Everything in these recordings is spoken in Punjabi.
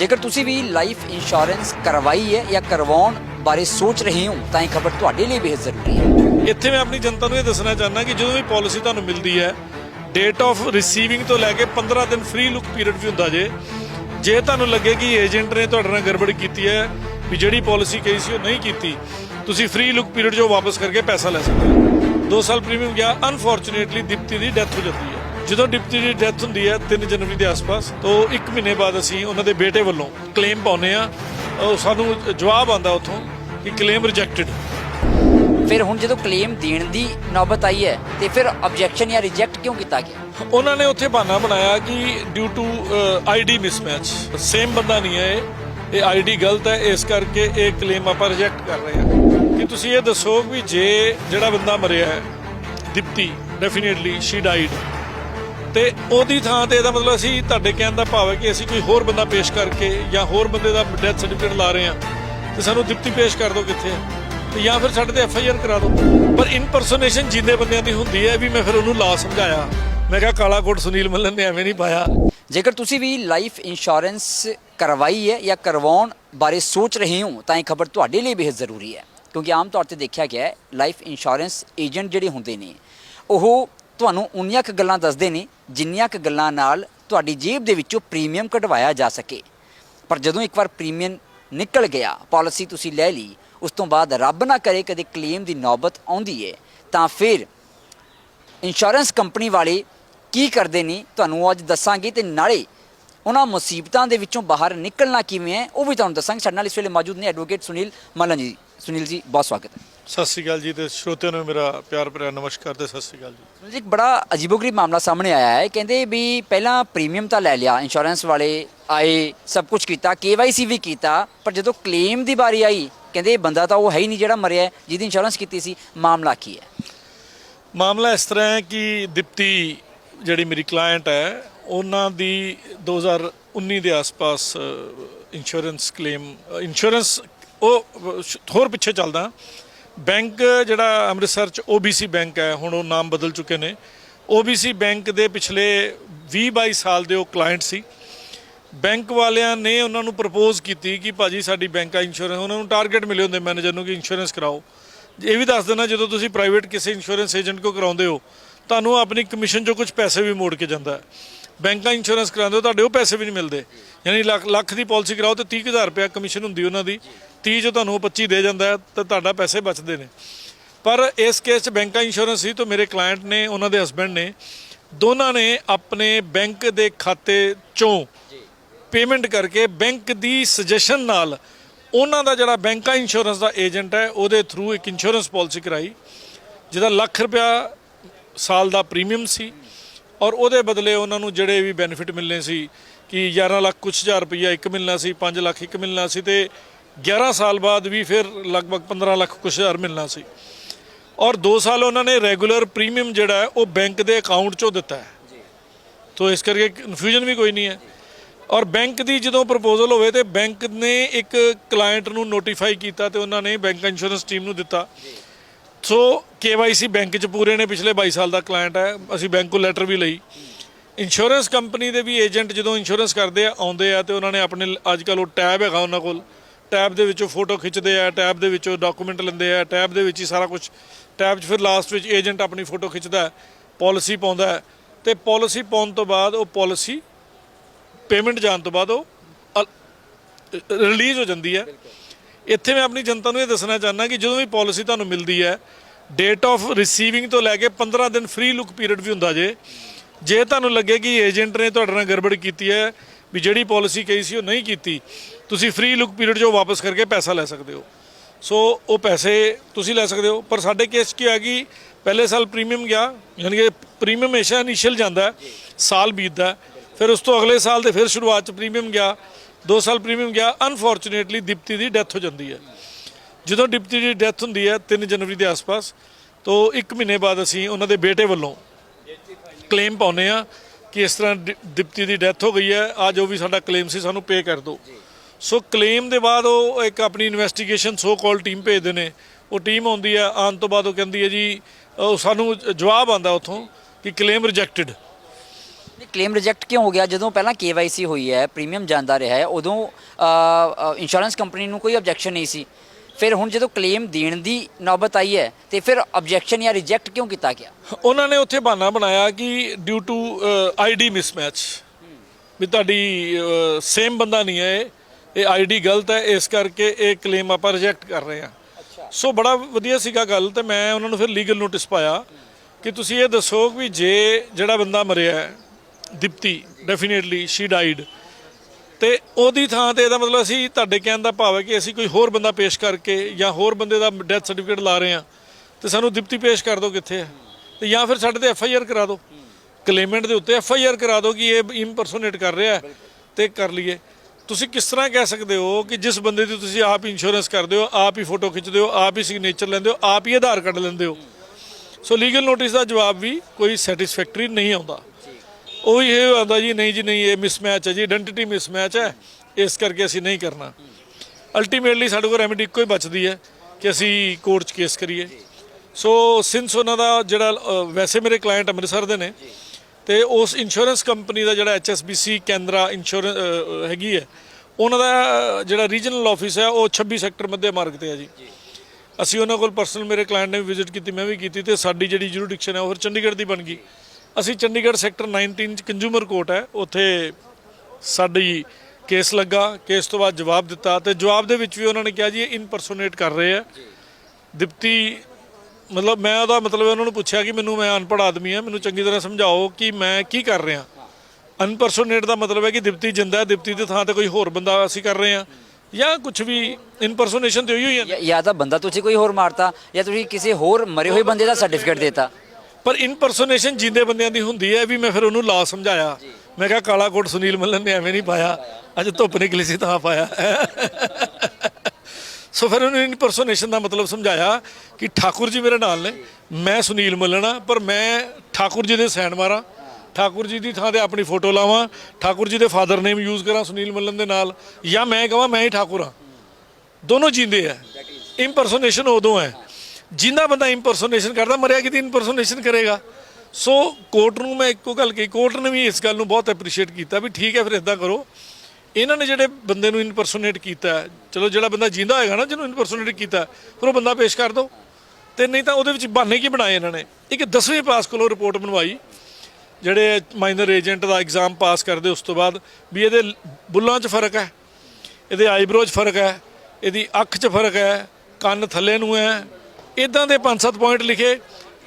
ਜੇਕਰ ਤੁਸੀਂ ਵੀ ਲਾਈਫ ਇੰਸ਼ੋਰੈਂਸ ਕਰਵਾਈ ਹੈ ਜਾਂ ਕਰਵਾਉਣ ਬਾਰੇ ਸੋਚ ਰਹੇ ਹੋ, ਤਾਂ ਇਹ ਖਬਰ ਤੁਹਾਡੇ ਲਈ ਬੇਹੱਦ ਜ਼ਰੂਰੀ ਹੈ। ਇੱਥੇ ਮੈਂ ਆਪਣੀ ਜਨਤਾ ਨੂੰ ਇਹ ਦੱਸਣਾ ਚਾਹੁੰਦਾ ਕਿ ਜਦੋਂ ਵੀ ਪਾਲਿਸੀ ਤੁਹਾਨੂੰ ਮਿਲਦੀ ਹੈ ਡੇਟ ਆਫ ਰਿਸੀਵਿੰਗ ਤੋਂ ਲੈ ਕੇ 15 ਦਿਨ ਫ੍ਰੀ ਲੁੱਕ ਪੀਰੀਅਡ ਵੀ ਹੁੰਦਾ ਜੇ ਜੇ ਤੁਹਾਨੂੰ ਲੱਗੇ ਕਿ ਏਜੰਟ ਨੇ ਤੁਹਾਡੇ ਨਾਲ ਗੜਬੜ ਕੀਤੀ ਹੈ, ਵੀ ਜਿਹੜੀ ਪਾਲਿਸੀ ਕਹੀ ਸੀ ਉਹ ਨਹੀਂ ਕੀਤੀ, ਤੁਸੀਂ ਫ੍ਰੀ ਲੁੱਕ ਪੀਰੀਅਡ ਜੋ ਵਾਪਸ ਕਰਕੇ ਪੈਸਾ ਲੈ ਸਕਦੇ ਹੋ। 2 ਸਾਲ ਪ੍ਰੀਮੀਅਮ ਗਿਆ ਅਨਫੋਰਚੂਨੇਟਲੀ ਦੀਪਤੀ ਦੀ ਡੈਥ ਹੋ ਜਾਂਦੀ ਹੈ। ਜਦੋਂ ਦੀਪਤੀ ਦੀ ਡੈਥ ਹੁੰਦੀ ਹੈ 3 ਜਨਵਰੀ ਦੇ ਆਸ-ਪਾਸ ਤੋਂ 1 ਮਹੀਨੇ ਬਾਅਦ ਅਸੀਂ ਉਹਨਾਂ ਦੇ ਬੇਟੇ ਵੱਲੋਂ ਕਲੇਮ ਪਾਉਨੇ ਆ ਉਹ ਸਾਨੂੰ ਜਵਾਬ ਆਂਦਾ ਉੱਥੋਂ ਕਿ ਕਲੇਮ ਰਿਜੈਕਟਡ ਫਿਰ ਹੁਣ ਜਦੋਂ ਕਲੇਮ ਦੇਣ ਦੀ ਨੌਬਤ ਆਈ ਹੈ ਤੇ ਫਿਰ ਆਬਜੈਕਸ਼ਨ ਜਾਂ ਰਿਜੈਕਟ ਕਿਉਂ ਕੀਤਾ ਗਿਆ? ਉਹਨਾਂ ਨੇ ਉੱਥੇ ਬਹਾਨਾ ਬਣਾਇਆ ਕਿ due to ID mismatch same ਬੰਦਾ ਨਹੀਂ ਹੈ ਇਹ। ਇਹ ਆਈਡੀ ਗਲਤ ਹੈ। ਇਸ ਕਰਕੇ ਇਹ ਕਲੇਮ ਆਪਾਂ ਰਿਜੈਕਟ ਕਰ ਰਹੇ ਹਾਂ। ਕਿ ਤੁਸੀਂ ਇਹ ਦੱਸੋ ਵੀ ਜੇ ਜਿਹੜਾ ਬੰਦਾ ਮਰਿਆ ਹੈ ਦੀਪਤੀ ਡੈਫੀਨਿਟਲੀ ਸ਼ੀ ਡਾਈਡ ਤੇ ਉਹਦੀ ਥਾਂ ਤੇ ਇਹਦਾ ਮਤਲਬ ਅਸੀਂ ਤੁਹਾਡੇ ਕਹਿਣ ਦਾ ਭਾਵ ਹੈ ਕਿ ਅਸੀਂ ਕੋਈ ਹੋਰ ਬੰਦਾ ਪੇਸ਼ ਕਰਕੇ ਜਾਂ ਹੋਰ ਬੰਦੇ ਦਾ ਡੈਥ ਸਰਟੀਫਿਕੇਟ ਲਾ ਰਹੇ ਹਾਂ, ਤੇ ਸਾਨੂੰ ਦੀਪਤੀ ਪੇਸ਼ ਕਰ ਦਿਓ ਕਿੱਥੇ ਤੇ ਜਾਂ ਫਿਰ ਸਾਡੇ ਤੇ ਐਫ ਆਈ ਆਰ ਕਰਾ ਦਿਓ। ਪਰ ਇਨਪਰਸੋਨੇਸ਼ਨ ਜਿੰਦੇ ਬੰਦਿਆਂ ਦੀ ਹੁੰਦੀ ਹੈ ਵੀ ਮੈਂ ਫਿਰ ਉਹਨੂੰ ਲਾ ਸਮਝਾਇਆ। ਮੈਂ ਕਿਹਾ ਕਾਲਾ ਕੋਟ ਸੁਨੀਲ ਮੱਲਨ ਨੇ ਐਵੇਂ ਨਹੀਂ ਪਾਇਆ। ਜੇਕਰ ਤੁਸੀਂ ਵੀ ਲਾਈਫ ਇੰਸ਼ੋਰੈਂਸ ਕਰਵਾਈ ਹੈ ਜਾਂ ਕਰਵਾਉਣ ਬਾਰੇ ਸੋਚ ਰਹੇ ਹੋ, ਤਾਂ ਇਹ ਖਬਰ ਤੁਹਾਡੇ ਲਈ ਬੇਹੱਦ ਜ਼ਰੂਰੀ ਹੈ। ਕਿਉਂਕਿ ਆਮ ਤੌਰ ਤੇ ਦੇਖਿਆ ਗਿਆ ਹੈ ਲਾਈਫ ਇੰਸ਼ੋਰੈਂਸ ਏਜੰਟ ਜਿਹੜੇ ਹੁੰਦੇ ਨੇ, ਉਹ ਤੁਹਾਨੂੰ ਉਨੀਆਂ ਕੁ ਗੱਲਾਂ ਦੱਸਦੇ ਨੇ, ਜਿੰਨੀਆਂ ਕੁ ਗੱਲਾਂ ਨਾਲ ਤੁਹਾਡੀ ਜੇਬ ਦੇ ਵਿੱਚੋਂ ਪ੍ਰੀਮੀਅਮ ਕਢਵਾਇਆ ਜਾ ਸਕੇ। ਪਰ ਜਦੋਂ ਇੱਕ ਵਾਰ ਪ੍ਰੀਮੀਅਮ ਨਿਕਲ ਗਿਆ, ਪਾਲਿਸੀ ਤੁਸੀਂ ਲੈ ਲਈ, ਉਸ ਤੋਂ ਬਾਅਦ ਰੱਬ ਨਾ ਕਰੇ ਕਦੇ ਕਲੇਮ ਦੀ ਨੌਬਤ ਆਉਂਦੀ ਹੈ ਤਾਂ ਫਿਰ ਇੰਸ਼ੋਰੈਂਸ ਕੰਪਨੀ ਵਾਲੇ ਕੀ ਕਰਦੇ ਨੇ, ਤੁਹਾਨੂੰ ਅੱਜ ਦੱਸਾਂਗੇ ਤੇ ਨਾਲੇ ਉਹਨਾਂ ਮੁਸੀਬਤਾਂ ਦੇ ਵਿੱਚੋਂ ਬਾਹਰ ਨਿਕਲਣਾ ਕਿਵੇਂ ਹੈ, ਉਹ ਵੀ ਤੁਹਾਨੂੰ ਦੱਸਾਂਗੇ। ਸਾਡੇ ਨਾਲ ਇਸ ਵੇਲੇ ਮੌਜੂਦ ਨੇ ਐਡਵੋਕੇਟ ਸੁਨੀਲ ਮਲਨ ਜੀ। ਸੁਨੀਲ ਜੀ, ਬਹੁਤ ਸਵਾਗਤ ਹੈ। ਸਤਿ ਸ੍ਰੀ ਅਕਾਲ ਜੀ ਤੇ ਸਰੋਤਿਆਂ ਨੂੰ ਮੇਰਾ ਪਿਆਰ ਭਰਿਆ ਨਮਸਕਾਰ ਤੇ ਸਤਿ ਸ੍ਰੀ ਅਕਾਲ ਜੀ। ਸੁਨੀਲ ਜੀ ਇੱਕ ਬੜਾ ਅਜੀਬੋਗਰੀਬ ਮਾਮਲਾ ਸਾਹਮਣੇ ਆਇਆ ਹੈ। ਕਹਿੰਦੇ ਵੀ ਪਹਿਲਾਂ ਪ੍ਰੀਮੀਅਮ ਤਾਂ ਲੈ ਲਿਆ ਇੰਸ਼ੋਰੈਂਸ ਵਾਲੇ ਆਏ ਸਭ ਕੁਝ ਕੀਤਾ ਕੇਵਾਈਸੀ ਵੀ ਕੀਤਾ ਪਰ ਜਦੋਂ ਕਲੇਮ ਦੀ ਵਾਰੀ ਆਈ ਕਹਿੰਦੇ ਇਹ ਬੰਦਾ ਤਾਂ ਉਹ ਹੈ ਹੀ ਨਹੀਂ ਜਿਹੜਾ ਮਰਿਆ ਹੈ, ਜਿਹਦੀ ਇੰਸ਼ੋਰੈਂਸ ਕੀਤੀ ਸੀ। ਮਾਮਲਾ ਕੀ ਹੈ? ਮਾਮਲਾ ਇਸ ਤਰ੍ਹਾਂ ਹੈ ਕਿ ਦੀਪਤੀ ਜਿਹੜੀ ਮੇਰੀ ਕਲਾਇੰਟ ਹੈ ਉਹਨਾਂ ਦੀ 2019 ਦੇ ਆਸ-ਪਾਸ ਇੰਸ਼ੋਰੈਂਸ ਕਲੇਮ ਇੰਸ਼ੋਰੈਂਸ ਉਹ ਸ਼- ਹੋਰ ਪਿੱਛੇ ਚੱਲਦਾ। ਬੈਂਕ ਜਿਹੜਾ ਅੰਮ੍ਰਿਤਸਰ ਚ OBC ਬੈਂਕ ਹੈ, ਹੁਣ ਉਹ ਨਾਮ ਬਦਲ ਚੁੱਕੇ ਨੇ। OBC ਬੈਂਕ ਦੇ ਪਿਛਲੇ 20 22 ਸਾਲ ਦੇ ਉਹ ਕਲਾਇੰਟ ਸੀ। ਬੈਂਕ ਵਾਲਿਆਂ ਨੇ ਉਹਨਾਂ ਨੂੰ ਪ੍ਰਪੋਜ਼ ਕੀਤੀ ਕਿ ਭਾਜੀ ਸਾਡੀ ਬੈਂਕ ਆ ਇੰਸ਼ੋਰੈਂਸ ਉਹਨਾਂ ਨੂੰ ਟਾਰਗੇਟ ਮਿਲੇ ਹੁੰਦੇ ਮੈਨੇਜਰ ਨੂੰ ਕਿ ਇੰਸ਼ੋਰੈਂਸ ਕਰਾਓ। ਇਹ ਵੀ ਦੱਸ ਦੇਣਾ, ਜਦੋਂ ਤੁਸੀਂ ਪ੍ਰਾਈਵੇਟ ਕਿਸੇ ਇੰਸ਼ੋਰੈਂਸ ਏਜੰਟ ਕੋ ਕਰਾਉਂਦੇ ਹੋ, ਤੁਹਾਨੂੰ ਆਪਣੀ ਕਮਿਸ਼ਨ ਚੋਂ ਕੁਝ ਪੈਸੇ ਵੀ ਮੋੜ ਕੇ ਜਾਂਦਾ ਹੈ। ਬੈਂਕਾਂ ਇੰਸ਼ੋਰੈਂਸ ਕਰਾਉਂਦੇ ਹੋ, ਤੁਹਾਡੇ ਉਹ ਪੈਸੇ ਵੀ ਨਹੀਂ ਮਿਲਦੇ। ਯਾਨੀ ਲੱਖ ਲੱਖ ਦੀ ਪਾਲਿਸੀ ਕਰਾਓ ਤੇ 30000 ਰੁਪਏ ਕਮਿਸ਼ਨ ਹੁੰਦੀ ਉਹਨਾਂ ਦੀ। 30 ਜੋ ਤੁਹਾਨੂੰ ਉਹ 25 ਦੇ ਜਾਂਦਾ ਤਾਂ ਤੁਹਾਡਾ ਪੈਸੇ ਬਚਦੇ ਨੇ। ਪਰ ਇਸ ਕੇਸ 'ਚ ਬੈਂਕਾਂ ਇੰਸ਼ੋਰੈਂਸ ਸੀ, ਤਾਂ ਮੇਰੇ ਕਲਾਇੰਟ ਨੇ, ਉਹਨਾਂ ਦੇ ਹਸਬੰਡ ਨੇ, ਦੋਨਾਂ ਨੇ ਆਪਣੇ ਬੈਂਕ ਦੇ ਖਾਤੇ ਚੋਂ ਪੇਮੈਂਟ ਕਰਕੇ ਬੈਂਕ ਦੀ ਸੁਜੈਸ਼ਨ ਨਾਲ ਉਹਨਾਂ ਦਾ ਜਿਹੜਾ ਬੈਂਕਾਂ ਇੰਸ਼ੋਰੈਂਸ ਦਾ ਏਜੰਟ ਹੈ, ਉਹਦੇ ਥਰੂ ਇੱਕ ਇੰਸ਼ੋਰੈਂਸ ਪਾਲਿਸੀ ਕਰਾਈ, ਜਿਹਦਾ ਲੱਖ ਰੁਪਇਆ ਸਾਲ ਦਾ ਪ੍ਰੀਮੀਅਮ ਸੀ। ਔਰ ਉਹਦੇ ਬਦਲੇ ਉਹਨਾਂ ਨੂੰ ਜਿਹੜੇ ਵੀ ਬੈਨੀਫਿਟ ਮਿਲਨੇ ਸੀ, ਕਿ 11 ਲੱਖ ਕੁਛ ਹਜ਼ਾਰ ਰੁਪਈਆ ਇੱਕ ਮਿਲਣਾ ਸੀ 5 ਲੱਖ ਇੱਕ ਮਿਲਣਾ ਸੀ ਤੇ 11 ਸਾਲ ਬਾਅਦ ਵੀ ਫਿਰ ਲਗਭਗ 15 ਲੱਖ ਕੁਛ ਹਜ਼ਾਰ ਮਿਲਣਾ ਸੀ। ਔਰ 2 ਸਾਲ ਉਹਨਾਂ ਨੇ ਰੈਗੂਲਰ ਪ੍ਰੀਮੀਅਮ ਜਿਹੜਾ ਉਹ ਬੈਂਕ ਦੇ ਅਕਾਊਂਟ ਚੋਂ ਦਿੱਤਾ ਹੈ। ਤੋ ਇਸ ਕਰਕੇ ਕਨਫਿਊਜ਼ਨ ਵੀ ਕੋਈ ਨਹੀਂ ਹੈ। ਔਰ ਬੈਂਕ ਦੀ ਜਦੋਂ ਪ੍ਰਪੋਜ਼ਲ ਹੋਵੇ ਤੇ ਬੈਂਕ ਨੇ ਇੱਕ ਕਲਾਇੰਟ ਨੂੰ ਨੋਟੀਫਾਈ ਕੀਤਾ ਤੇ ਉਹਨਾਂ ਨੇ ਬੈਂਕ ਇੰਸ਼ੋਰੈਂਸ ਟੀਮ ਨੂੰ ਦਿੱਤਾ। ਸੋ KYC ਬੈਂਕ 'ਚ ਪੂਰੇ ਨੇ ਪਿਛਲੇ 22 ਸਾਲ ਦਾ ਕਲਾਇੰਟ ਹੈ। ਅਸੀਂ ਬੈਂਕ ਕੋਲ ਲੈਟਰ ਵੀ ਲਈ। ਇੰਸ਼ੋਰੈਂਸ ਕੰਪਨੀ ਦੇ ਵੀ ਏਜੰਟ ਜਦੋਂ ਇੰਸ਼ੋਰੈਂਸ ਕਰਦੇ ਆ ਆਉਂਦੇ ਆ ਤੇ ਉਹਨਾਂ ਨੇ ਆਪਣੇ ਅੱਜ ਕੱਲ ਉਹ ਟੈਬ ਹੈਗਾ ਉਹਨਾਂ ਕੋਲ। ਟੈਬ ਦੇ ਵਿੱਚੋਂ ਫੋਟੋ ਖਿੱਚਦੇ ਆ ਟੈਬ ਦੇ ਵਿੱਚੋਂ ਡਾਕੂਮੈਂਟ ਲੈਂਦੇ ਆ ਟੈਬ ਦੇ ਵਿੱਚ ਹੀ ਸਾਰਾ ਕੁਝ ਟੈਬ 'ਚ ਫਿਰ ਲਾਸਟ ਵਿੱਚ ਏਜੰਟ ਆਪਣੀ ਫੋਟੋ ਖਿੱਚਦਾ ਪਾਲਿਸੀ ਪਾਉਂਦਾ। ਹੈ, ਤੇ ਪਾਲਿਸੀ ਪਾਉਣ ਤੋਂ ਬਾਅਦ ਉਹ ਪਾਲਿਸੀ ਪੇਮੈਂਟ ਜਾਣ ਤੋਂ ਬਾਅਦ ਉਹ ਰਿਲੀਜ਼ ਹੋ ਜਾਂਦੀ ਹੈ। ਇੱਥੇ ਮੈਂ ਆਪਣੀ ਜਨਤਾ ਨੂੰ ਇਹ ਦੱਸਣਾ ਚਾਹੁੰਦਾ ਕਿ ਜਦੋਂ ਵੀ ਪਾਲਿਸੀ ਤੁਹਾਨੂੰ ਮਿਲਦੀ ਹੈ ਡੇਟ ਆਫ ਰਿਸੀਵਿੰਗ ਤੋਂ ਲੈ ਕੇ 15 ਦਿਨ ਫ੍ਰੀ ਲੁੱਕ ਪੀਰੀਅਡ ਵੀ ਹੁੰਦਾ ਜੇ ਜੇ ਤੁਹਾਨੂੰ ਲੱਗੇ ਕਿ ਏਜੰਟ ਨੇ ਤੁਹਾਡੇ ਨਾਲ ਗੜਬੜ ਕੀਤੀ ਹੈ, ਵੀ ਜਿਹੜੀ ਪਾਲਿਸੀ ਕਹੀ ਸੀ ਉਹ ਨਹੀਂ ਕੀਤੀ, ਤੁਸੀਂ ਫ੍ਰੀ ਲੁੱਕ ਪੀਰੀਅਡ ਜੋ ਵਾਪਸ ਕਰਕੇ ਪੈਸਾ ਲੈ ਸਕਦੇ ਹੋ। ਸੋ ਉਹ ਪੈਸੇ ਤੁਸੀਂ ਲੈ ਸਕਦੇ ਹੋ, ਪਰ ਸਾਡੇ ਕੇਸ ਕੀ ਆ ਕਿ ਪਹਿਲੇ ਸਾਲ ਪ੍ਰੀਮੀਅਮ ਗਿਆ, ਯਾਨੀ ਕਿ ਪ੍ਰੀਮੀਅਮ ਹਮੇਸ਼ਾ ਇਨੀਸ਼ੀਅਲ ਜਾਂਦਾ ਸਾਲ ਬੀਤਦਾ ਫਿਰ ਉਸ ਤੋਂ ਅਗਲੇ ਸਾਲ ਤੇ ਫਿਰ ਸ਼ੁਰੂਆਤ ਚ ਪ੍ਰੀਮੀਅਮ ਗਿਆ 2 ਸਾਲ ਪ੍ਰੀਮੀਅਮ ਗਿਆ ਅਨਫੋਰਚੂਨੇਟਲੀ ਦੀਪਤੀ ਦੀ ਡੈਥ ਹੋ ਜਾਂਦੀ ਹੈ। ਜਦੋਂ ਦੀਪਤੀ ਦੀ ਡੈਥ ਹੁੰਦੀ ਹੈ 3 ਜਨਵਰੀ ਦੇ ਆਸ-ਪਾਸ, ਤੋਂ 1 ਮਹੀਨੇ ਬਾਅਦ ਅਸੀਂ ਉਹਨਾਂ ਦੇ ਬੇਟੇ ਵੱਲੋਂ ਕਲੇਮ ਪਾਉਨੇ ਆ ਕਿ ਇਸ ਤਰ੍ਹਾਂ ਦਿ- ਦੀਪਤੀ ਦੀ ਡੈਥ ਹੋ ਗਈ ਹੈ ਆ ਜੋ ਵੀ ਸਾਡਾ ਕਲੇਮ ਸੀ, ਸਾਨੂੰ ਪੇ ਕਰ ਦਿਓ। ਸੋ ਕਲੇਮ ਦੇ ਬਾਅਦ ਉਹ ਇੱਕ ਆਪਣੀ ਇਨਵੈਸਟੀਗੇਸ਼ਨ ਸੋ ਕਾਲ ਟੀਮ ਭੇਜਦੇ ਨੇ। ਉਹ ਟੀਮ ਆਉਂਦੀ ਹੈ, ਆਉਣ ਤੋਂ ਬਾਅਦ ਉਹ ਕਹਿੰਦੀ ਹੈ ਜੀ ਉਹ ਸਾਨੂੰ ਜਵਾਬ ਆਂਦਾ ਉੱਥੋਂ ਕਿ ਕਲੇਮ ਰਿਜੈਕਟਡ ਕਲੇਮ ਰਿਜੈਕਟ ਕਿਉਂ ਹੋ ਗਿਆ? ਜਦੋਂ ਪਹਿਲਾਂ KYC ਹੋਈ ਹੈ ਪ੍ਰੀਮੀਅਮ ਜਾਂਦਾ ਰਿਹਾ ਹੈ ਉਦੋਂ ਇੰਸ਼ੋਰੈਂਸ ਕੰਪਨੀ ਨੂੰ ਕੋਈ ਆਬਜੈਕਸ਼ਨ ਨਹੀਂ ਸੀ। ਫਿਰ ਹੁਣ ਜਦੋਂ ਕਲੇਮ ਦੇਣ ਦੀ ਨੌਬਤ ਆਈ ਹੈ ਤੇ ਫਿਰ ਆਬਜੈਕਸ਼ਨ ਜਾਂ ਰਿਜੈਕਟ ਕਿਉਂ ਕੀਤਾ ਗਿਆ? ਉਹਨਾਂ ਨੇ ਉੱਥੇ ਬਹਾਨਾ ਬਣਾਇਆ ਕਿ ਡਿਊ ਟੂ ਆਈਡੀ ਮਿਸਮੈਚ ਵੀ ਤੁਹਾਡੀ ਸੇਮ ਬੰਦਾ ਨਹੀਂ ਹੈ ਇਹ, ਇਹ ਆਈਡੀ ਗਲਤ ਹੈ ਇਸ ਕਰਕੇ ਇਹ ਕਲੇਮ ਆਪਾਂ ਰਿਜੈਕਟ ਕਰ ਰਹੇ ਹਾਂ। ਸੋ ਬੜਾ ਵਧੀਆ ਸੀਗਾ ਗੱਲ ਤੇ ਮੈਂ ਉਹਨਾਂ ਨੂੰ ਫਿਰ ਲੀਗਲ ਨੋਟਿਸ ਪਾਇਆ ਕਿ ਤੁਸੀਂ ਇਹ ਦੱਸੋ ਵੀ ਜੇ ਜਿਹੜਾ ਬੰਦਾ ਮਰਿਆ ਹੈ ਦਿਪਤੀ ਡੈਫੀਨੇਟਲੀ ਸ਼ੀ ਡਾਈਡ ਤੇ ਉਹਦੀ ਥਾਂ ਤੇ ਇਹਦਾ ਮਤਲਬ ਅਸੀਂ ਤੁਹਾਡੇ ਕਹਿਣ ਦਾ ਭਾਵ ਹੈ ਕਿ ਅਸੀਂ ਕੋਈ ਹੋਰ ਬੰਦਾ ਪੇਸ਼ ਕਰਕੇ ਜਾਂ ਹੋਰ ਬੰਦੇ ਦਾ ਡੈਥ ਸਰਟੀਫਿਕੇਟ ਲਾ ਰਹੇ ਹਾਂ, ਤੇ ਸਾਨੂੰ ਦਿਪਤੀ ਪੇਸ਼ ਕਰ ਦਿਓ ਕਿੱਥੇ ਹੈ। ਤੇ ਜਾਂ ਫਿਰ ਸਾਡੇ ਤੇ ਐਫ ਆਈ ਆਰ ਕਰਾ ਦਿਓ। ਕਲੇਮੈਂਟ ਦੇ ਉੱਤੇ ਐਫ ਆਈ ਆਰ ਕਰਾ ਦਿਓ ਕਿ ਇਹ ਇੰਪਰਸੋਨੇਟ ਕਰ ਰਿਹਾ ਹੈ ਤੇ ਕਰ ਲਈਏ। ਤੁਸੀਂ ਕਿਸ ਤਰ੍ਹਾਂ ਕਹਿ ਸਕਦੇ ਹੋ ਕਿ ਜਿਸ ਬੰਦੇ ਦੀ ਤੁਸੀਂ ਆਪ ਇੰਸ਼ੋਰੈਂਸ ਕਰਦੇ ਹੋ, ਆਪ ਹੀ ਫੋਟੋ ਖਿੱਚਦੇ ਹੋ, ਆਪ ਹੀ ਸਿਗਨੇਚਰ ਲੈਂਦੇ ਹੋ, ਆਪ ਹੀ ਆਧਾਰ ਕਾਰਡ ਲੈਂਦੇ ਹੋ? ਸੋ ਲੀਗਲ ਨੋਟਿਸ ਦਾ ਜਵਾਬ ਵੀ ਕੋਈ ਸੈਟੀਸਫੈਕਟਰੀ ਨਹੀਂ ਆਉਂਦਾ। ਉਹ ਇਹ ਆਉਂਦਾ ਜੀ, ਨਹੀਂ ਜੀ, ਨਹੀਂ, ਇਹ ਮਿਸਮੈਚ ਹੈ ਜੀ ਆਇਡੈਂਟੀਟੀ ਮਿਸਮੈਚ ਹੈ, ਇਸ ਕਰਕੇ ਅਸੀਂ ਨਹੀਂ ਕਰਨਾ। ਅਲਟੀਮੇਟਲੀ ਸਾਡੇ ਕੋਲ ਰੈਮਡੀ ਇੱਕੋ ਹੀ ਬਚਦੀ ਹੈ ਕਿ ਅਸੀਂ ਕੋਰਟ 'ਚ ਕੇਸ ਕਰੀਏ। ਸੋ ਸਿੰਸ ਉਹਨਾਂ ਦਾ ਜਿਹੜਾ ਵੈਸੇ ਮੇਰੇ ਕਲਾਇੰਟ ਅੰਮ੍ਰਿਤਸਰ ਦੇ ਨੇ, ਤੇ ਉਸ ਇੰਸ਼ੋਰੈਂਸ ਕੰਪਨੀ ਦਾ ਜਿਹੜਾ HSBC ਕੇਂਦਰਾ ਇੰਸ਼ੋਰੈਂਸ ਹੈਗੀ ਹੈ, ਉਹਨਾਂ ਦਾ ਜਿਹੜਾ ਰੀਜਨਲ ਆਫਿਸ ਹੈ, ਉਹ 26 ਸੈਕਟਰ ਮੱਧੇ ਮਾਰਗ ਤੇ ਹੈ ਜੀ। ਅਸੀਂ ਉਹਨਾਂ ਕੋਲ ਪਰਸਨਲ ਮੇਰੇ ਕਲਾਇੰਟ ਨੇ ਵੀ ਵਿਜ਼ਿਟ ਕੀਤੀ, ਮੈਂ ਵੀ ਕੀਤੀ, ਤੇ ਸਾਡੀ ਜਿਹੜੀ ਜੁਰੀਡਿਕਸ਼ਨ ਹੈ, ਉਹ ਫਿਰ ਚੰਡੀਗੜ੍ਹ ਦੀ ਬਣ ਗਈ। ਅਸੀਂ ਚੰਡੀਗੜ੍ਹ ਸੈਕਟਰ 19 ਚ ਕੰਜ਼ੂਮਰ ਕੋਰਟ ਹੈ, ਉੱਥੇ ਸਾਡੀ ਕੇਸ ਲੱਗਾ, ਕੇਸ ਤੋਂ ਬਾਅਦ ਜਵਾਬ ਦਿੱਤਾ ਤੇ ਜਵਾਬ ਦੇ ਵਿੱਚ ਵੀ ਉਹਨਾਂ ਨੇ ਕਿਹਾ ਜੀ, ਇਹ ਇਨਪਰਸੋਨੇਟ ਕਰ ਰਹੇ ਆ। ਦਿਪਤੀ, ਮਤਲਬ ਮੈਂ ਉਹਦਾ ਮਤਲਬ ਉਹਨਾਂ ਨੂੰ ਪੁੱਛਿਆ ਕਿ ਮੈਨੂੰ, ਮੈਂ ਅਨਪੜ੍ਹ ਆਦਮੀ ਹਾਂ, ਮੈਨੂੰ ਚੰਗੀ ਤਰ੍ਹਾਂ ਸਮਝਾਓ ਕਿ ਮੈਂ ਕੀ ਕਰ ਰਿਹਾ। ਅਨਪਰਸੋਨੇਟ ਦਾ ਮਤਲਬ ਹੈ ਕਿ ਦਿਪਤੀ ਜਿੰਦਾ ਹੈ, ਦਿਪਤੀ ਦੀ ਥਾਂ ਤੇ ਕੋਈ ਹੋਰ ਬੰਦਾ ਅਸੀਂ ਕਰ ਰਹੇ ਹਾਂ, ਜਾਂ ਕੁਝ ਵੀ ਇਨਪਰਸੋਨੇਸ਼ਨ ਤੇ ਹੋਈ ਹੋਈ ਹੈ। ਜਾਂ- ਜਾਂ ਤਾਂ ਬੰਦਾ ਤੁਸੀਂ ਕੋਈ ਹੋਰ ਮਾਰਤਾ, ਜਾਂ ਤੁਸੀਂ ਕਿਸੇ ਹੋਰ ਮਰੇ ਹੋਏ ਬੰਦੇ ਦਾ ਸਰਟੀਫਿਕੇਟ ਦੇਤਾ। ਪਰ ਇਨਪਰਸੋਨੇਸ਼ਨ ਜਿੰਦੇ ਬੰਦਿਆਂ ਦੀ ਹੁੰਦੀ ਹੈ ਵੀ ਮੈਂ ਫਿਰ ਉਹਨੂੰ ਲਾ ਸਮਝਾਇਆ। ਮੈਂ ਕਿਹਾ ਕਾਲਾ ਕੋਟ ਸੁਨੀਲ ਮੱਲਨ ਨੇ ਐਵੇਂ ਨਹੀਂ ਪਾਇਆ। ਅੱਜ ਧੁੱਪ ਨਿਕਲੀ ਸੀ ਤਾਂ ਪਾਇਆ। ਸੋ ਫਿਰ ਉਹਨੂੰ ਇਨਪਰਸੋਨੇਸ਼ਨ ਦਾ ਮਤਲਬ ਸਮਝਾਇਆ ਕਿ ਠਾਕੁਰ ਜੀ ਮੇਰੇ ਨਾਲ ਨੇ। ਮੈਂ ਸੁਨੀਲ ਮੱਲਨ ਆ ਪਰ ਮੈਂ ਠਾਕੁਰ ਜੀ ਦੇ ਸੈਨ ਮਾਰਾਂ। ਠਾਕੁਰ ਜੀ ਦੀ ਥਾਂ ਤੇ ਆਪਣੀ ਫੋਟੋ ਲਾਵਾਂ। ਠਾਕੁਰ ਜੀ ਦੇ ਫਾਦਰ ਨੇਮ ਯੂਜ਼ ਕਰਾਂ ਸੁਨੀਲ ਮੱਲਨ ਦੇ ਨਾਲ। ਜਾਂ ਮੈਂ ਕਹਾਂ ਮੈਂ ਹੀ ਠਾਕੁਰ ਹਾਂ। ਦੋਨੋਂ ਜਿੰਦੇ ਆ। ਇੰਪਰਸੋਨੇਸ਼ਨ ਉਦੋਂ ਹੈ। ਜਿੰਦਾ ਬੰਦਾ ਇੰਪਰਸੋਨੇਸ਼ਨ ਕਰਦਾ, ਮਰਿਆ ਕਿਤੇ ਇੰਪਰਸੋਨੇਸ਼ਨ ਕਰੇਗਾ। ਸੋ ਕੋਰਟ ਨੂੰ ਮੈਂ ਇੱਕੋ ਗੱਲ ਕਹੀ ਕੋਰਟ ਨੇ ਵੀ ਇਸ ਗੱਲ ਨੂੰ ਬਹੁਤ ਐਪਰੀਸ਼ੀਏਟ ਕੀਤਾ ਵੀ ਠੀਕ ਹੈ, ਫਿਰ ਇਦਾਂ ਕਰੋ। ਇਹਨਾਂ ਨੇ ਜਿਹੜੇ ਬੰਦੇ ਨੂੰ ਇਨਪਰਸੋਨੇਟ ਕੀਤਾ, ਚਲੋ ਜਿਹੜਾ ਬੰਦਾ ਜਿੰਦਾ ਹੋਏਗਾ ਨਾ, ਜਿਹਨੂੰ ਇਨਪਰਸੋਨੇਟ ਕੀਤਾ, ਫਿਰ ਉਹ ਬੰਦਾ ਪੇਸ਼ ਕਰ ਦਿਓ ਤੇ ਨਹੀਂ ਤਾਂ ਉਹਦੇ ਵਿੱਚ ਬਹਾਨੇ ਕੀ ਬਣਾਏ ਇਹਨਾਂ ਨੇ? ਇੱਕ 10ਵੀਂ ਪਾਸ ਕੋਲੋਂ ਰਿਪੋਰਟ ਬਣਵਾਈ, ਜਿਹੜੇ ਮਾਈਨਰ ਏਜੰਟ ਦਾ ਐਗਜ਼ਾਮ ਪਾਸ ਕਰਦੇ ਉਸ ਤੋਂ ਬਾਅਦ, ਵੀ ਇਹਦੇ ਬੁੱਲਾਂ 'ਚ ਫ਼ਰਕ ਹੈ, ਇਹਦੇ ਆਈਬ੍ਰੋ 'ਚ ਫ਼ਰਕ ਹੈ, ਇਹਦੀ ਅੱਖ 'ਚ ਫ਼ਰਕ ਹੈ, ਕੰਨ ਥੱਲੇ ਨੂੰ ਹੈ ਇਦਾਂ ਦੇ 5-7 ਪੁਆਇੰਟ ਲਿਖੇ,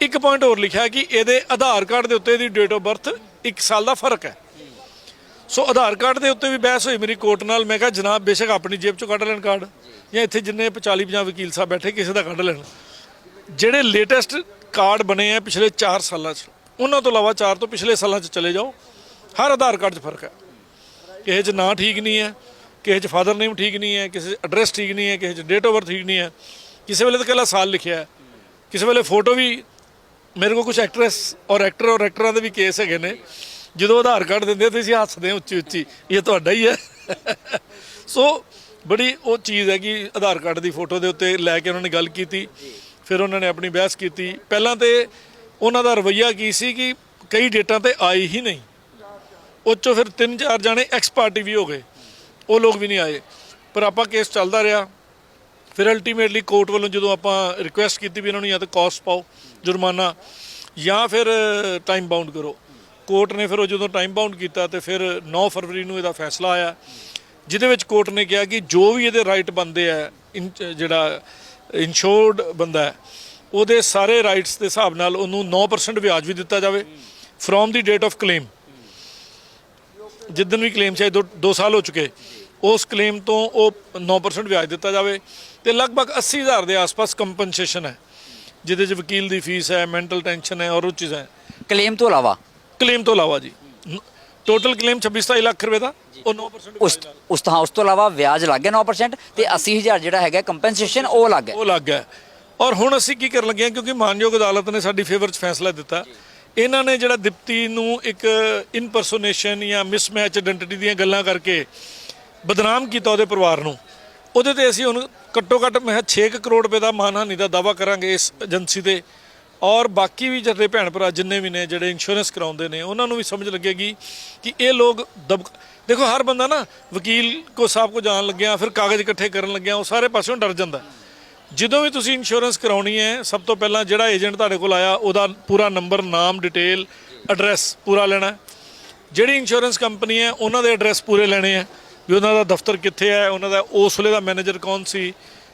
ਇੱਕ ਪੁਆਇੰਟ ਹੋਰ ਲਿਖਿਆ ਕਿ ਇਹਦੇ ਆਧਾਰ ਕਾਰਡ ਦੇ ਉੱਤੇ ਇਹਦੀ ਡੇਟ ਆਫ ਬਰਥ 1 ਸਾਲ ਦਾ ਫ਼ਰਕ ਹੈ। ਸੋ ਆਧਾਰ ਕਾਰਡ ਦੇ ਉੱਤੇ ਵੀ ਬਹਿਸ ਹੋਈ ਮੇਰੀ ਕੋਰਟ ਨਾਲ, ਮੈਂ ਕਿਹਾ ਜਨਾਬ, ਬੇਸ਼ੱਕ ਆਪਣੀ ਜੇਬ ਚੋਂ ਕੱਢ ਲੈਣ ਕਾਰਡ ਜਾਂ ਇੱਥੇ ਜਿੰਨੇ 40 50 ਵਕੀਲ ਸਾਹਿਬ ਬੈਠੇ, ਕਿਸੇ ਦਾ ਕੱਢ ਲੈਣ। ਜਿਹੜੇ ਲੇਟੈਸਟ ਕਾਰਡ ਬਣੇ ਆ ਪਿਛਲੇ 4 ਸਾਲਾਂ 'ਚ, ਉਹਨਾਂ ਤੋਂ ਇਲਾਵਾ 4 ਤੋਂ ਪਿਛਲੇ ਸਾਲਾਂ 'ਚ ਚਲੇ ਜਾਓ, ਹਰ ਆਧਾਰ ਕਾਰਡ 'ਚ ਫ਼ਰਕ ਹੈ। ਕਿਸੇ 'ਚ ਨਾਂ ਠੀਕ ਨਹੀਂ ਹੈ, ਕਿਸੇ 'ਚ ਫਾਦਰ ਨੇਮ ਠੀਕ ਨਹੀਂ ਹੈ, ਕਿਸੇ 'ਚ ਐਡਰੈਸ ਠੀਕ ਨਹੀਂ ਹੈ, ਕਿਸੇ 'ਚ ਡੇਟ ਆਫ ਬਰਥ ਠੀਕ ਨਹੀਂ ਹੈ। ਕਿਸੇ ਵੇਲੇ ਤਾਂ ਇਕੱਲਾ ਸਾਲ ਲਿਖਿਆ ਹੈ। ਕਿਸੇ ਵੇਲੇ ਫੋਟੋ ਵੀ ਮੇਰੇ ਕੋਲ ਕੁਝ ਐਕਟਰੈਸ ਔਰ ਐਕਟਰ ਔਰ ਐਕਟਰਾਂ ਦੇ ਵੀ ਕੇਸ ਹੈਗੇ ਨੇ। ਜਦੋਂ ਆਧਾਰ ਕਾਰਡ ਦਿੰਦੇ ਆ ਅਸੀਂ ਹੱਸਦੇ ਹਾਂ ਉੱਚੀ ਉੱਚੀ, ਇਹ ਤੁਹਾਡਾ ਹੀ ਹੈ। ਸੋ ਬੜੀ ਉਹ ਚੀਜ਼ ਹੈ ਕਿ ਆਧਾਰ ਕਾਰਡ ਦੀ ਫੋਟੋ ਦੇ ਉੱਤੇ ਲੈ ਕੇ ਉਹਨਾਂ ਨੇ ਗੱਲ ਕੀਤੀ, ਫਿਰ ਉਹਨਾਂ ਨੇ ਆਪਣੀ ਬਹਿਸ ਕੀਤੀ। ਪਹਿਲਾਂ ਤੇ ਉਹਨਾਂ ਦਾ ਰਵਈਆ ਕੀ ਸੀ ਕਿ ਕਈ ਡੇਟਾਂ ਤੇ ਆਈ ਹੀ ਨਹੀਂ। ਉਹ 'ਚੋਂ ਫਿਰ ਤਿੰਨ ਚਾਰ ਜਾਣੇ ਐਕਸ ਪਾਰਟੀ ਵੀ ਹੋ ਗਏ। ਉਹ ਲੋਕ ਵੀ ਨਹੀਂ ਆਏ। ਪਰ ਆਪਾਂ ਕੇਸ ਚੱਲਦਾ ਰਿਹਾ। ਫਿਰ ਅਲਟੀਮੇਟਲੀ ਕੋਰਟ ਵੱਲੋਂ ਜਦੋਂ ਆਪਾਂ ਰਿਕੁਐਸਟ ਕੀਤੀ ਵੀ ਇਹਨਾਂ ਨੂੰ ਜਾਂ ਤਾਂ ਕਾਸਟ ਪਾਓ ਜੁਰਮਾਨਾ ਜਾਂ ਫਿਰ ਟਾਈਮ ਬਾਉਂਡ ਕਰੋ। ਕੋਰਟ ਨੇ ਫਿਰ ਉਹ ਜਦੋਂ ਟਾਈਮ ਬਾਉਂਡ ਕੀਤਾ ਤੇ ਫਿਰ 9 ਫਰਵਰੀ ਨੂੰ ਇਹਦਾ ਫੈਸਲਾ ਆਇਆ, ਜਿਹਦੇ ਵਿੱਚ ਕੋਰਟ ਨੇ ਕਿਹਾ ਕਿ ਜੋ ਵੀ ਇਹਦੇ ਰਾਈਟ ਬੰਦੇ ਆ, ਇਨ- ਜਿਹੜਾ ਇਨਸ਼ੋਰਡ ਬੰਦਾ ਹੈ, ਉਹਦੇ ਸਾਰੇ ਰਾਈਟਸ ਦੇ ਹਿਸਾਬ ਨਾਲ ਉਹਨੂੰ 9% ਵਿਆਜ ਵੀ ਦਿੱਤਾ ਜਾਵੇ from the date of claim ਜਿੱਦਨ ਵੀ ਕਲੇਮ ਚਾਹੇ 2 ਸਾਲ ਹੋ ਚੁੱਕੇ, ਉਸ ਕਲੇਮ ਤੋਂ ਉਹ 9% ਵਿਆਜ ਦਿੱਤਾ ਜਾਵੇ। ਤੇ ਲਗਭਗ 80000 ਦੇ ਆਸ-ਪਾਸ ਕੰਪਨਸੇਸ਼ਨ ਹੈ ਜਿਹਦੇ 'ਚ ਵਕੀਲ ਦੀ ਫੀਸ ਹੈ ਮੈਂਟਲ ਟੈਨਸ਼ਨ ਹੈ ਔਰ ਉਹ ਚੀਜ਼ਾਂ ਹੈ। ਕਲੇਮ ਤੋਂ ਇਲਾਵਾ? ਕਲੇਮ ਤੋਂ ਇਲਾਵਾ ਜੀ। ਟੋਟਲ ਕਲੇਮ 26 ਲੱਖ ਰੁਪਏ ਦਾ ਉਹ 9% ਉਸ ਉਸ ਤੋਂ ਉਸ ਤੋਂ ਇਲਾਵਾ ਵਿਆਜ ਲੱਗ ਗਿਆ 9% ਤੇ 80000 ਜਿਹੜਾ ਹੈਗਾ ਕੰਪਨਸੇਸ਼ਨ ਉਹ ਲੱਗ ਗਿਆ। ਉਹ ਲੱਗ ਗਿਆ। ਔਰ ਹੁਣ ਅਸੀਂ ਕੀ ਕਰਨ ਲੱਗੇ ਹਾਂ ਕਿਉਂਕਿ ਮਾਨਯੋਗ ਅਦਾਲਤ ਨੇ ਸਾਡੀ ਫੇਵਰ 'ਚ ਫੈਸਲਾ ਦਿੱਤਾ। ਇਹਨਾਂ ਨੇ ਜਿਹੜਾ ਦਿਪਤੀ ਨੂੰ ਇੱਕ ਇਨਪਰਸੋਨੇਸ਼ਨ ਜਾਂ ਮਿਸਮੈਚ ਆਇਡੈਂਟੀਟੀ ਦੀਆਂ ਗੱਲਾਂ ਕਰਕੇ ਬਦਨਾਮ ਕੀਤਾ ਉਹਦੇ ਪਰਿਵਾਰ ਨੂੰ। ਉਹਦੇ ਤੇ ਅਸੀਂ ਹੁਣ ਘੱਟੋ ਘੱਟ ਮੈਂ ਕਿਹਾ 6 ਕਰੋੜ ਰੁਪਏ ਦਾ ਮਾਨਹਾਨੀ ਦਾ ਦਾਵਾ ਕਰਾਂਗੇ ਇਸ ਏਜੰਸੀ ਤੇ। ਔਰ ਬਾਕੀ ਵੀ ਜਿਹੜੇ ਭੈਣ ਭਰਾ ਜਿੰਨੇ ਵੀ ਨੇ, ਜਿਹੜੇ ਇੰਸ਼ੋਰੈਂਸ ਕਰਾਉਂਦੇ ਨੇ, ਉਹਨਾਂ ਨੂੰ ਵੀ ਸਮਝ ਲੱਗੇਗੀ ਕਿ ਇਹ ਲੋਕ ਦਬ ਦੇਖੋ, ਹਰ ਬੰਦਾ ਨਾ ਵਕੀਲ ਕੋ ਸਾਹਿਬ ਕੋ ਜਾਣ ਲੱਗਿਆ, ਫਿਰ ਕਾਗਜ਼ ਇਕੱਠੇ ਕਰਨ ਲੱਗਿਆ, ਉਹ ਸਾਰੇ ਪਾਸਿਓਂ ਡਰ ਜਾਂਦਾ। ਜਦੋਂ ਵੀ ਤੁਸੀਂ ਇੰਸ਼ੋਰੈਂਸ ਕਰਾਉਣੀ ਹੈ, ਸਭ ਤੋਂ ਪਹਿਲਾਂ ਜਿਹੜਾ ਏਜੰਟ ਤੁਹਾਡੇ ਕੋਲ ਆਇਆ, ਉਹਦਾ ਪੂਰਾ ਨੰਬਰ ਨਾਮ ਡਿਟੇਲ ਐਡਰੈਸ ਪੂਰਾ ਲੈਣਾ। ਜਿਹੜੀ ਇੰਸ਼ੋਰੈਂਸ ਕੰਪਨੀ ਹੈ, ਉਹਨਾਂ ਦੇ ਐਡਰੈਸ ਪੂਰੇ ਲੈਣੇ ਆ। ਵੀ ਉਹਨਾਂ ਦਾ ਦਫ਼ਤਰ ਕਿੱਥੇ ਹੈ, ਉਹਨਾਂ ਦਾ ਉਸ ਵੇਲੇ ਦਾ ਮੈਨੇਜਰ ਕੌਣ ਸੀ,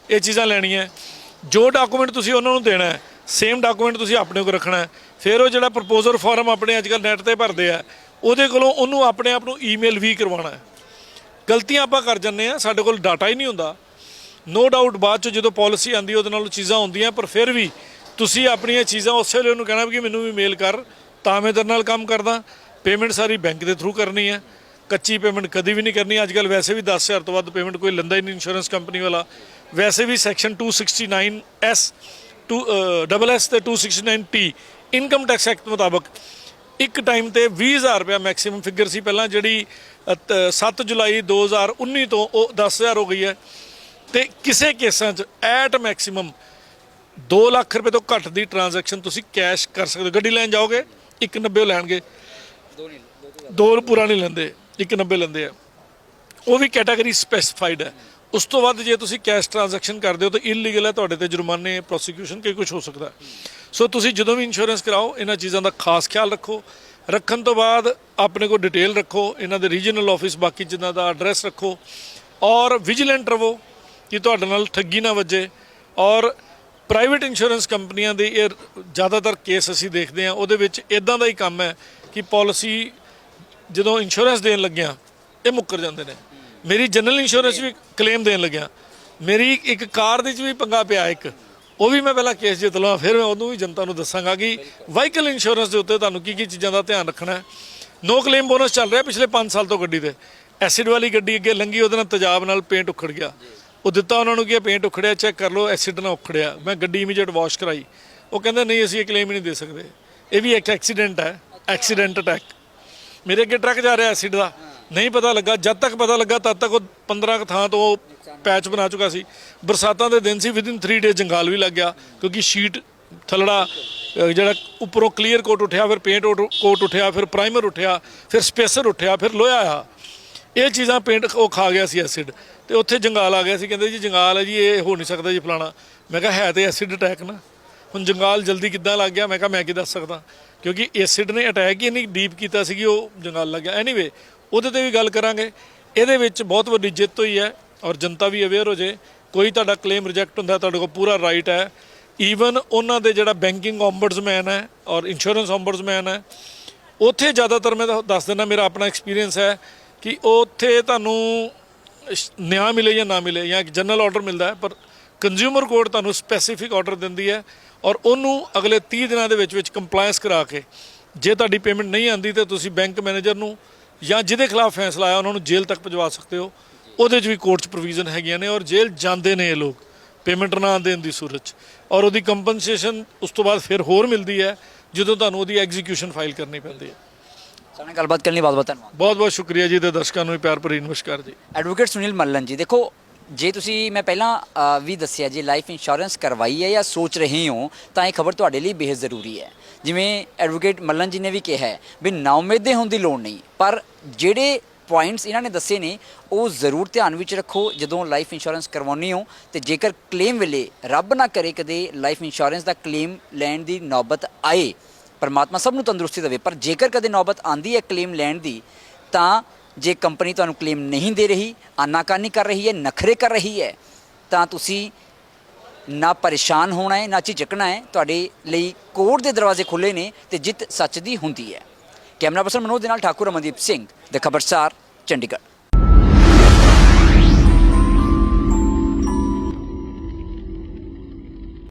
ਇਹ ਚੀਜ਼ਾਂ ਲੈਣੀਆਂ। ਜੋ ਡਾਕੂਮੈਂਟ ਤੁਸੀਂ ਉਹਨਾਂ ਨੂੰ ਦੇਣਾ ਹੈ ਸੇਮ ਡਾਕੂਮੈਂਟ ਤੁਸੀਂ ਆਪਣੇ ਕੋਲ ਰੱਖਣਾ ਫਿਰ ਉਹ ਜਿਹੜਾ ਪ੍ਰਪੋਜ਼ਲ ਫਾਰਮ ਆਪਣੇ ਅੱਜਕੱਲ ਨੈਟ ਤੇ ਭਰਦੇ ਆ, ਉਹਦੇ ਕੋਲੋਂ ਉਹਨੂੰ ਆਪਣੇ ਆਪ ਨੂੰ ਈਮੇਲ ਵੀ ਕਰਵਾਉਣਾ ਹੈ। ਗਲਤੀਆਂ ਆਪਾਂ ਕਰ ਜੰਨੇ ਆ ਸਾਡੇ ਕੋਲ ਡਾਟਾ ਹੀ ਨਹੀਂ ਹੁੰਦਾ। ਨੋ ਡਾਊਟ ਬਾਅਦ ਚ ਜਦੋਂ ਪਾਲਿਸੀ ਆਂਦੀ ਉਹਦੇ ਨਾਲ ਚੀਜ਼ਾਂ ਹੁੰਦੀਆਂ, ਪਰ ਫਿਰ ਵੀ ਤੁਸੀਂ ਆਪਣੀਆਂ ਚੀਜ਼ਾਂ ਉਸੇ ਵੇਲੇ ਉਹਨੂੰ ਕਹਿਣਾ ਵੀ ਕਿ ਮੈਨੂੰ ਵੀ ਮੇਲ ਕਰ, ਤਾਂ ਮੈਂ ਤੇਰੇ ਨਾਲ ਕੰਮ ਕਰਦਾ। ਪੇਮੈਂਟ ਸਾਰੀ ਬੈਂਕ ਦੇ ਥਰੂ ਕਰਨੀ ਹੈ। ਕੱਚੀ ਪੇਮੈਂਟ ਕਦੀ ਵੀ ਨਹੀਂ ਕਰਨੀ। ਅੱਜ ਕੱਲ ਵੈਸੇ ਵੀ 10000 ਤੋਂ ਵੱਧ ਪੇਮੈਂਟ ਕੋਈ ਲੈਂਦਾ ਹੀ ਨਹੀਂ ਇੰਸ਼ੋਰੈਂਸ ਕੰਪਨੀ ਵਾਲਾ। ਵੈਸੇ ਵੀ ਸੈਕਸ਼ਨ 269 ਐਸ 2 ਡਬਲ ਐਸ ਤੇ 269 ਟੀ ਇਨਕਮ ਟੈਕਸ ਐਕਟ ਮੁਤਾਬਕ ਇੱਕ ਟਾਈਮ ਤੇ 20000 ਰੁਪਏ ਮੈਕਸਿਮਮ ਫਿਗਰ ਸੀ ਪਹਿਲਾਂ ਜਿਹੜੀ ਅ, ਤ- 7 ਜੁਲਾਈ 2019 ਤੋਂ ਉਹ 10000 ਹੋ ਗਈ ਹੈ। ਤੇ ਕਿਸੇ ਕੇਸਾਂ 'ਚ ਐਟ ਮੈਕਸਿਮਮ 2 ਲੱਖ ਰੁਪਏ ਤੋਂ ਘੱਟ ਦੀ ਟ੍ਰਾਂਜੈਕਸ਼ਨ ਤੁਸੀਂ ਕੈਸ਼ ਕਰ ਸਕਦੇ ਹੋ। ਗੱਡੀ ਲੈਣ ਜਾਓਗੇ 190 ਲੈਣਗੇ। ਦੋ ਪੂਰਾ ਨਹੀਂ ਲੈਂਦੇ। 190 ਲੈਂਦੇ ਆ। ਉਹ ਵੀ ਕੈਟਾਗਰੀ ਸਪੈਸੀਫਾਈਡ ਹੈ। ਉਸ ਤੋਂ ਬਾਅਦ ਜੇ ਤੁਸੀਂ ਕੈਸ਼ ਟ੍ਰਾਂਜੈਕਸ਼ਨ ਕਰਦੇ ਹੋ ਤਾਂ ਇਲੀਗਲ ਹੈ ਤੁਹਾਡੇ ਤੇ ਜੁਰਮਾਨੇ ਪ੍ਰੋਸੀਕਿਊਸ਼ਨ ਕੀ ਕੁਝ ਹੋ ਸਕਦਾ ਸੋ ਤੁਸੀਂ ਜਦੋਂ ਵੀ ਇੰਸ਼ੋਰੈਂਸ ਕਰਾਓ, ਇਹਨਾਂ ਚੀਜ਼ਾਂ ਦਾ ਖਾਸ ਖਿਆਲ ਰੱਖੋ। ਰੱਖਣ ਤੋਂ ਬਾਅਦ ਆਪਣੇ ਕੋਲ ਡਿਟੇਲ ਰੱਖੋ, ਇਹਨਾਂ ਦੇ ਰੀਜਨਲ ਆਫਿਸ ਬਾਕੀ ਜਿਨ੍ਹਾਂ ਦਾ ਐਡਰੈਸ ਰੱਖੋ। ਔਰ ਵਿਜੀਲੈਂਟ ਰਹੋ ਕਿ ਤੁਹਾਡੇ ਨਾਲ ਠੱਗੀ ਨਾ ਵੱਜੇ। ਔਰ ਪ੍ਰਾਈਵੇਟ ਇੰਸ਼ੋਰੈਂਸ ਕੰਪਨੀਆਂ ਦੇ ਇਹ ਜ਼ਿਆਦਾਤਰ ਕੇਸ ਅਸੀਂ ਦੇਖਦੇ ਹਾਂ, ਉਹਦੇ ਵਿੱਚ ਇਦਾਂ ਦਾ ਹੀ ਕੰਮ ਹੈ ਕਿ ਪਾਲਿਸੀ ਜਦੋਂ ਇੰਸ਼ੋਰੈਂਸ ਦੇਣ ਲੱਗਿਆ, ਇਹ ਮੁੱਕਰ ਜਾਂਦੇ ਨੇ। ਮੇਰੀ ਜਨਰਲ ਇੰਸ਼ੋਰੈਂਸ ਵੀ ਕਲੇਮ ਦੇਣ ਲੱਗਿਆ। ਮੇਰੀ ਇੱਕ ਕਾਰ ਦੇ ਵਿੱਚ ਵੀ ਪੰਗਾ ਪਿਆ ਇੱਕ। ਉਹ ਵੀ ਮੈਂ ਪਹਿਲਾਂ ਕੇਸ ਜਿੱਤ ਲਵਾਂ, ਫਿਰ ਮੈਂ ਉਹਨੂੰ ਵੀ ਜਨਤਾ ਨੂੰ ਦੱਸਾਂਗਾ ਕਿ ਵਾਹੀਕਲ ਇੰਸ਼ੋਰੈਂਸ ਦੇ ਉੱਤੇ ਤੁਹਾਨੂੰ ਕੀ ਕੀ ਚੀਜ਼ਾਂ ਦਾ ਧਿਆਨ ਰੱਖਣਾ ਹੈ। ਨੋ ਕਲੇਮ ਬੋਨਸ ਚੱਲ ਰਿਹਾ ਪਿਛਲੇ 5 ਸਾਲ ਤੋਂ ਗੱਡੀ ਤੇ। ਐਸਿਡ ਵਾਲੀ ਗੱਡੀ ਅੱਗੇ ਲੰਗੀ ਉਹਦੇ ਨਾਲ ਤੇਜ਼ਾਬ ਨਾਲ ਪੇਂਟ ਉਖੜ ਗਿਆ। ਉਹ ਦਿੱਤਾ ਉਹਨਾਂ ਨੂੰ ਕਿ ਪੇਂਟ ਉਖੜਿਆ ਚੈੱਕ ਕਰ ਲਓ ਐਸਿਡ ਨਾਲ ਉਖੜਿਆ। ਮੈਂ ਗੱਡੀ ਇਮੀਡੀਏਟ ਵਾਸ਼ ਕਰਾਈ। ਉਹ ਕਹਿੰਦੇ, ਨਹੀਂ, ਅਸੀਂ ਇਹ ਕਲੇਮ ਹੀ ਨਹੀਂ ਦੇ ਸਕਦੇ। ਇਹ ਵੀ ਇੱਕ ਐਕਸੀਡੈਂਟ ਹੈ ਐਕਸੀਡੈਂਟ ਅਟੈਕ ਮੇਰੇ ਅੱਗੇ ਟਰੱਕ ਜਾ ਰਿਹਾ ਐਸਿਡ ਦਾ। ਨਹੀਂ ਪਤਾ ਲੱਗਾ। ਜਦ ਤੱਕ ਪਤਾ ਲੱਗਾ, ਤਦ ਤੱਕ ਉਹ 15 ਕੁ ਥਾਂ ਤੋਂ ਪੈਚ ਬਣਾ ਚੁੱਕਾ ਸੀ। ਬਰਸਾਤਾਂ ਦੇ ਦਿਨ ਸੀ ਵਿਦਿਨ 3 ਡੇਜ਼ ਜੰਗਾਲ ਵੀ ਲੱਗ ਗਿਆ, ਕਿਉਂਕਿ ਸ਼ੀਟ ਥਲੜਾ ਜਿਹੜਾ ਉੱਪਰੋਂ ਕਲੀਅਰ ਕੋਟ ਉੱਠਿਆ, ਫਿਰ ਪੇਂਟ ਕੋਟ ਉੱਠਿਆ, ਫਿਰ ਪ੍ਰਾਈਮਰ ਉੱਠਿਆ, ਫਿਰ ਸਪੇਸਰ ਉੱਠਿਆ, ਫਿਰ ਲੋਹਾ ਆ। ਇਹ ਚੀਜ਼ਾਂ ਪੇਂਟ ਉਹ ਖਾ ਗਿਆ ਸੀ ਐਸਿਡ ਤੇ ਉੱਥੇ ਜੰਗਾਲ ਆ ਗਿਆ ਸੀ। ਕਹਿੰਦੇ ਜੀ ਜੰਗਾਲ ਹੈ ਜੀ, ਇਹ ਹੋ ਨਹੀਂ ਸਕਦਾ ਜੀ ਫਲਾਣਾ। ਮੈਂ ਕਿਹਾ, ਹੈ ਤੇ ਐਸਿਡ ਅਟੈਕ ਨਾ। ਹੁਣ ਜੰਗਾਲ ਜਲਦੀ ਕਿੱਦਾਂ ਲੱਗ ਗਿਆ? ਮੈਂ ਕਿਹਾ, ਮੈਂ ਕੀ ਦੱਸ ਸਕਦਾ? ਕਿਉਂਕਿ ਐਸਿਡ ਨੇ ਅਟੈਕ ਹੀ ਇੰਨੀ ਡੀਪ ਕੀਤਾ ਸੀ ਕਿ ਉਹ ਜੰਗਾਲ ਲੱਗ ਗਿਆ। ਐਨੀਵੇ ਉਹਦੇ ਤੇ ਵੀ ਗੱਲ ਕਰਾਂਗੇ। ਇਹਦੇ ਵਿੱਚ ਬਹੁਤ ਵੱਡੀ ਜਿੱਤ ਹੋਈ ਹੈ ਔਰ ਜਨਤਾ ਵੀ ਅਵੇਅਰ ਹੋ ਜੇ। ਕੋਈ ਤੁਹਾਡਾ ਕਲੇਮ ਰਿਜੈਕਟ ਹੁੰਦਾ, ਤੁਹਾਡੇ ਕੋਲ ਪੂਰਾ ਰਾਈਟ ਹੈ। ਈਵਨ ਉਹਨਾਂ ਦੇ ਜਿਹੜਾ ਬੈਂਕਿੰਗ ombudsman ਹੈ ਔਰ ਇੰਸ਼ੋਰੈਂਸ ombudsman ਹੈ, ਉੱਥੇ ਜ਼ਿਆਦਾਤਰ ਮੈਂ ਤਾਂ ਦੱਸ ਦਿੰਦਾ, ਮੇਰਾ ਆਪਣਾ ਐਕਸਪੀਰੀਅੰਸ ਹੈ ਕਿ ਉੱਥੇ ਤੁਹਾਨੂੰ ਨਿਆਂ ਮਿਲੇ ਜਾਂ ਨਾ ਮਿਲੇ ਜਾਂ ਜਨਰਲ ਆਰਡਰ ਮਿਲਦਾ ਹੈ, ਪਰ ਕੰਜ਼ਿਊਮਰ ਕੋਰਟ ਤੁਹਾਨੂੰ ਸਪੈਸੀਫਿਕ ਆਰਡਰ ਦਿੰਦੀ ਹੈ ਔਰ ਉਹਨੂੰ ਅਗਲੇ 30 ਦਿਨਾਂ ਦੇ ਵਿੱਚ ਵਿੱਚ ਕੰਪਲਾਈਂਸ ਕਰਾ ਕੇ ਜੇ ਤੁਹਾਡੀ ਪੇਮੈਂਟ ਨਹੀਂ ਆਂਦੀ ਤਾਂ ਤੁਸੀਂ ਬੈਂਕ ਮੈਨੇਜਰ ਨੂੰ ਜਾਂ ਜਿਹਦੇ ਖਿਲਾਫ ਫੈਸਲਾ ਆਇਆ ਉਹਨਾਂ ਨੂੰ ਜੇਲ੍ਹ ਤੱਕ ਪਹੁੰਚਾ ਸਕਦੇ ਹੋ। ਉਹਦੇ 'ਚ ਵੀ ਕੋਰਟ 'ਚ ਪ੍ਰੋਵੀਜ਼ਨ ਹੈਗੀਆਂ ਨੇ ਔਰ ਜੇਲ੍ਹ ਜਾਂਦੇ ਨੇ ਇਹ ਲੋਕ। ਪੇਮੈਂਟ ਨਾ ਦੇਣ ਦੀ ਸੂਰਤ 'ਚ। ਔਰ ਉਹਦੀ ਕੰਪਨਸੇਸ਼ਨ ਉਸ ਤੋਂ ਬਾਅਦ ਫਿਰ ਹੋਰ ਮਿਲਦੀ ਹੈ ਜਦੋਂ ਤੁਹਾਨੂੰ ਉਹਦੀ ਐਗਜ਼ੀਕਿਊਸ਼ਨ ਫਾਈਲ ਕਰਨੀ ਪੈਂਦੀ ਹੈ। ਸਾਡੇ ਗੱਲਬਾਤ ਕਰਨ ਲਈ ਬਹੁਤ ਬਹੁਤ ਧੰਨਵਾਦ। ਬਹੁਤ ਬਹੁਤ ਸ਼ੁਕਰੀਆ ਜੀ ਤੇ ਦਰਸ਼ਕਾਂ ਨੂੰ ਵੀ ਪਿਆਰ ਭਰੀ ਨਮਸਕਾਰ ਜੀ। ਐਡਵੋਕੇਟ ਸੁਨੀਲ ਮੱਲਨ ਜੀ ਦੇਖੋ ਜੇ ਤੁਸੀਂ ਮੈਂ ਪਹਿਲਾਂ ਅ, ਵੀ ਦੱਸਿਆ ਜੇ ਲਾਈਫ ਇੰਸ਼ੋਰੈਂਸ ਕਰਵਾਈ ਹੈ ਜਾਂ ਸੋਚ ਰਹੇ ਹੋ ਤਾਂ ਇਹ ਖਬਰ ਤੁਹਾਡੇ ਲਈ ਬੇਹੱਦ ਜ਼ਰੂਰੀ ਹੈ। ਜਿਵੇਂ ਐਡਵੋਕੇਟ ਮੱਲਨ ਜੀ ਨੇ ਵੀ ਕਿਹਾ ਹੈ ਵੀ ਨਾਉਮੀਦੇ ਹੋਣ ਦੀ ਲੋੜ ਨਹੀਂ ਪਰ ਜਿਹੜੇ ਪੁਆਇੰਟਸ ਇਹਨਾਂ ਨੇ ਦੱਸੇ ਨੇ ਉਹ ਜ਼ਰੂਰ ਧਿਆਨ ਵਿੱਚ ਰੱਖੋ। ਜਦੋਂ ਲਾਈਫ ਇੰਸ਼ੋਰੈਂਸ ਕਰਵਾਉਣੀ ਹੋ ਤੇ ਜੇਕਰ ਕਲੇਮ ਵੇਲੇ ਰੱਬ ਨਾ ਕਰੇ ਕਦੇ ਲਾਈਫ ਇੰਸ਼ੋਰੈਂਸ ਦਾ ਕਲੇਮ ਲੈਣ ਦੀ ਨੌਬਤ ਆਏ ਪਰਮਾਤਮਾ ਸਭ ਨੂੰ ਤੰਦਰੁਸਤੀ ਦੇਵੇ ਪਰ ਜੇਕਰ ਕਦੇ ਨੌਬਤ ਆਂਦੀ ਹੈ ਕਲੇਮ ਲੈਣ ਦੀ ਤਾਂ ਜੇ ਕੰਪਨੀ ਤੁਹਾਨੂੰ ਕਲੇਮ ਨਹੀਂ ਦੇ ਰਹੀ, ਆਨਾਕਾਨੀ ਕਰ ਰਹੀ ਹੈ, ਨਖਰੇ ਕਰ ਰਹੀ ਹੈ, ਤਾਂ ਤੁਸੀਂ ਨਾ ਪਰੇਸ਼ਾਨ ਹੋਣਾ ਹੈ, ਨਾ ਝਿਜਕਣਾ ਹੈ, ਤੁਹਾਡੇ ਲਈ ਕੋਰਟ ਦੇ ਦਰਵਾਜ਼ੇ ਖੁੱਲੇ ਨੇ ਤੇ ਜਿੱਤ ਸੱਚ ਦੀ ਹੁੰਦੀ ਹੈ। ਕੈਮਰਾ ਪਰਸਨ ਮਨੋਜ ਦੇ ਨਾਲ ਠਾਕੁਰ ਅਮਨਦੀਪ ਸਿੰਘ ਦ ਖਬਰਸਾਰ ਚੰਡੀਗੜ੍ਹ।